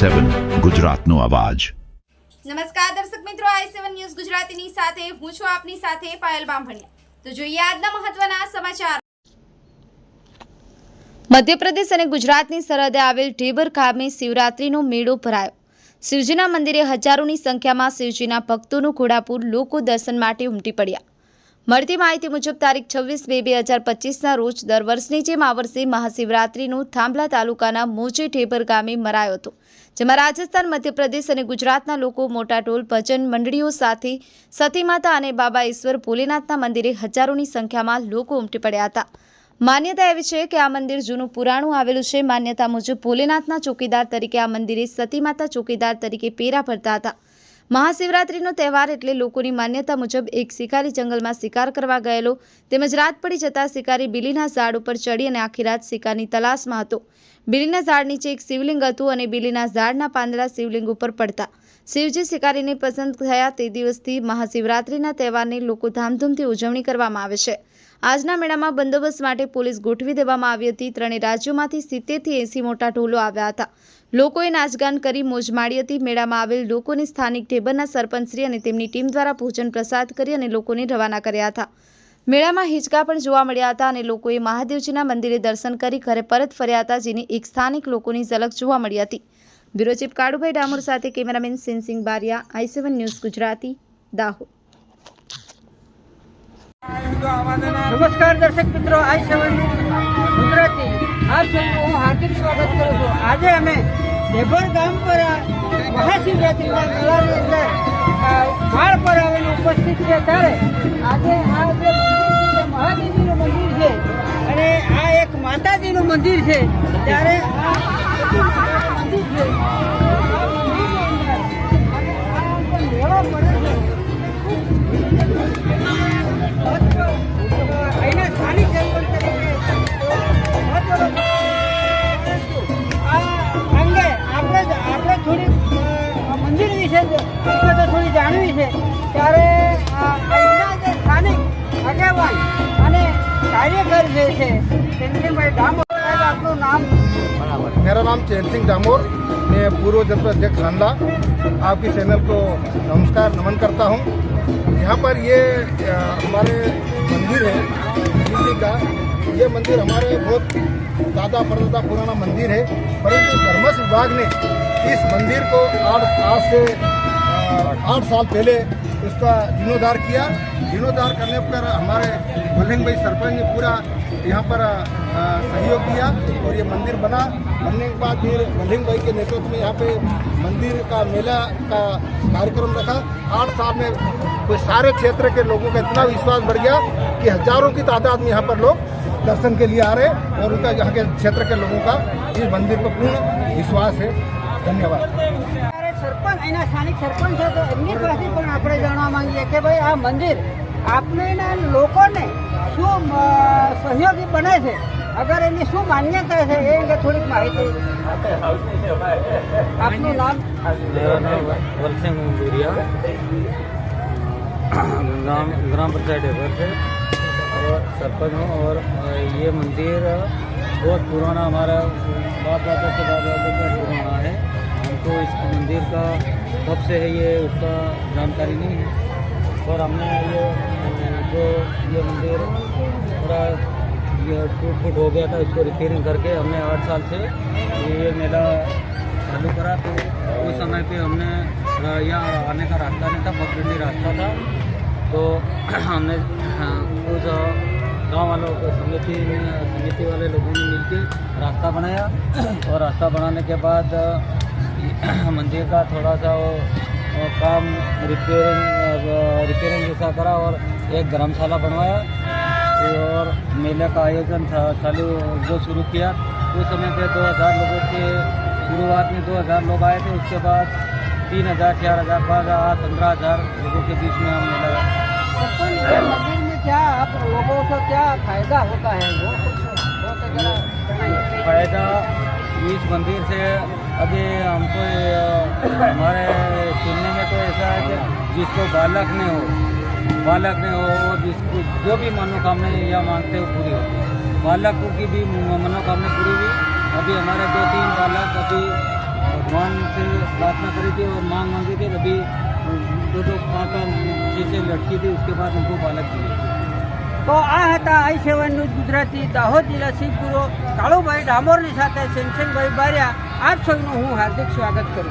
સેવન ગુજરાતનો અવાજ. નમસ્કાર દર્શક મિત્રો, આઈ સેવન ન્યૂઝ ગુજરાતીની સાથે હું છું આપની સાથે પાયલ બામભણિયા. તો જોઈએ આજના મહત્વના સમાચાર. મધ્યપ્રદેશ અને ગુજરાતની સરહદે આવેલ ઢેબર ખામે શિવરાત્રીનો મેળો ભરાયો. શિવજીના મંદિરે હજારોની સંખ્યામાં શિવજીના ભક્તોનું ઘોડાપુર લોકો દર્શન માટે ઉમટી પડ્યા. મળતી માહિતી મુજબ, તારીખ છવ્વીસ બે બે હજાર પચીસના રોજ દર વર્ષની જેમ આ વર્ષે મહાશિવરાત્રીનું થાંભલા તાલુકાના મોચે ઠેભર ગામે મરાયો હતો, જેમાં રાજસ્થાન, મધ્યપ્રદેશ અને ગુજરાતના લોકો મોટા ટોલ ભજન મંડળીઓ સાથે સતી માતા અને બાબા ઈશ્વર ભોલેનાથના મંદિરે હજારોની સંખ્યામાં લોકો ઉમટી પડ્યા હતા. માન્યતા એવી છે કે આ મંદિર જૂનું પુરાણું આવેલું છે. માન્યતા મુજબ, ભોલેનાથના ચોકીદાર તરીકે આ મંદિરે સતી માતા ચોકીદાર તરીકે પેરા ભરતા હતા. મહાશિવરાત્રીનો તહેવાર એટલે લોકોની માન્યતા મુજબ એક શિકારી જંગલમાં શિકાર કરવા ગયેલો તેમજ રાત પડી જતા શિકારી બિલીના ઝાડ ઉપર ચડી અને આખી રાત શિકારની તલાશમાં હતો. બિલીના ઝાડ નીચે એક શિવલિંગ હતું અને બિલીના ઝાડના પાંદડા શિવલિંગ ઉપર પડતા. શિવજી શિકારીને પસંદ થયા તે દિવસથી મહાશિવરાત્રીના તહેવારની લોકો ધામધૂમથી ઉજવણી કરવામાં આવે છે. આજના મેળામાં બંદોબસ્ત માટે પોલીસ ગોઠવી દેવામાં આવી હતી. ત્રણેય રાજ્યોમાંથી સિત્તેરથી એંસી મોટા ઢોલો આવ્યા હતા. લોકોએ નાચગાન કરી મોજ માણી હતી. મેળામાં આવેલ લોકોને સ્થાનિક ઢેબરના સરપંચશ્રી અને તેમની ટીમ દ્વારા ભોજન પ્રસાદ કરી અને લોકોને રવાના કર્યા હતા. મેળામાં હિંચકા પણ જોવા મળ્યા હતા અને લોકોએ મહાદેવજીના મંદિરે દર્શન કરી ઘરે પરત ફર્યા હતા જેની એક સ્થાનિક લોકોની ઝલક જોવા મળી હતી. બ્યુરો ચીફ કાળુભાઈ ડામોર સાથે cameraman Sensing Baria, I seven news Gujarati, Dahod. નમસ્કાર દર્શક મિત્રો, આઈ સેવન ગુજરાતી આપ સૌનું હું હાર્દિક સ્વાગત કરું છું. આજે અમે દેભર ગામ પર મહાશિવરાત્રિના મેળાની અંદર માળ પર આવેલી ઉપસ્થિત છે. ત્યારે આજે આ જે મહાદેવીનું મંદિર છે, અને આ એક માતાજીનું મંદિર છે, ત્યારે આ મંદિર છે. જાણવી છે ત્યારે આ અહીંના જે સ્થાનિક આગેવાન અને કાર્યકર જે છે ચંદ્રભાઈ ડામોર સાહેબ આપનું નામ मेरा नाम चैन सिंह डामोर मैं पूर्व जनपद अध्यक्ष खानला आपकी चैनल को नमस्कार नमन करता हूं यहाँ पर ये अ, हमारे मंदिर है शिव जी का ये मंदिर हमारे बहुत दादा परदादा पुराना मंदिर है परंतु धर्मस विभाग ने इस मंदिर को आठ आज से अ, आठ साल पहले उसका जीर्णोद्धार किया। जीर्णोद्धार करने पर हमारे मलहन भाई सरपंच ने पूरा यहाँ पर सहयोग दिया और ये मंदिर बना। बनने के बाद फिर बलिंग भाई के नेतृत्व में यहाँ पे मंदिर का मेला का कार्यक्रम रखा। आठ साल में कोई सारे क्षेत्र के लोगों का इतना विश्वास बढ़ गया कि हज़ारों की तादाद में यहाँ पर लोग दर्शन के लिए आ रहे और उनका यहाँ के क्षेत्र के लोगों का इस मंदिर पर पूर्ण विश्वास है। धन्यवाद। સરપંચ અહીંના સ્થાનિક સરપંચ છે તો એમની પાસે પણ આપણે જાણવા માંગીએ કે ભાઈ આ મંદિર આપના લોકોને શું અ, સહયોગી બને છે અગર એની શું માન્યતા છે એ અંગે થોડીક માહિતી આપનું નામ मेरा नाम वल सिंह मंगूरिया ग्राम ग्राम पंचायत डेवर से और सरपंच हूँ और अ, ये मंदिर बहुत पुराना हमारा बाप दादा के बाप दादा का पुराना है हमको इस मंदिर का कब से है ये उसका जानकारी नहीं है। और हमने ये, जो ये मंदिर पूरा ये टूट फूट हो गया था, इसको रिपेयरिंग करके हमने आठ साल से ये मेला चालू करा। तो उस समय पे हमने यहाँ आने का रास्ता नहीं था, पगडंडी रास्ता था। तो हमने कुछ गाँव वालों को, समिति में- समिति वाले लोगों ने मिलकर रास्ता बनाया। और रास्ता बनाने के बाद मंदिर का थोड़ा सा वो, वो काम रिपेयरिंग रिपेयरिंग जैसा करा और एक धर्मशाला बनवाया और मेले का आयोजन था चालू जो शुरू किया उस समय पे 2000 लोगों के शुरुआत में 2000 लोग आए थे उसके बाद तीन हज़ार चार हज़ार पाँच हज़ार पंद्रह हज़ार लोगों के बीच में हम मेला मंदिर में क्या आप लोगों को क्या फ़ायदा होता है वो तो। फ़ायदा इस मंदिर से अभी हमको ये, हमारे सुनने में तो ऐसा है कि जिसको बालक नहीं हो बालक नहीं हो वो जिसको जो भी मनोकामना या मांगते हो पूरी होती है बालकों की भी मनोकामना पूरी हुई अभी हमारे दो तीन बालक अभी भगवान से प्रार्थना करी थी और मांग मांगी थी अभी दो दो पाँच पाँच छः छः लड़की थी उसके बाद उनको बालक दिए તો આ હતા I seven news Gujarati Dahod જિલ્લા શિવપુરો કાળુભાઈ ડામોરની સાથે સેમસંગભાઈ બારિયા આપ સૌનું હું હાર્દિક સ્વાગત કરું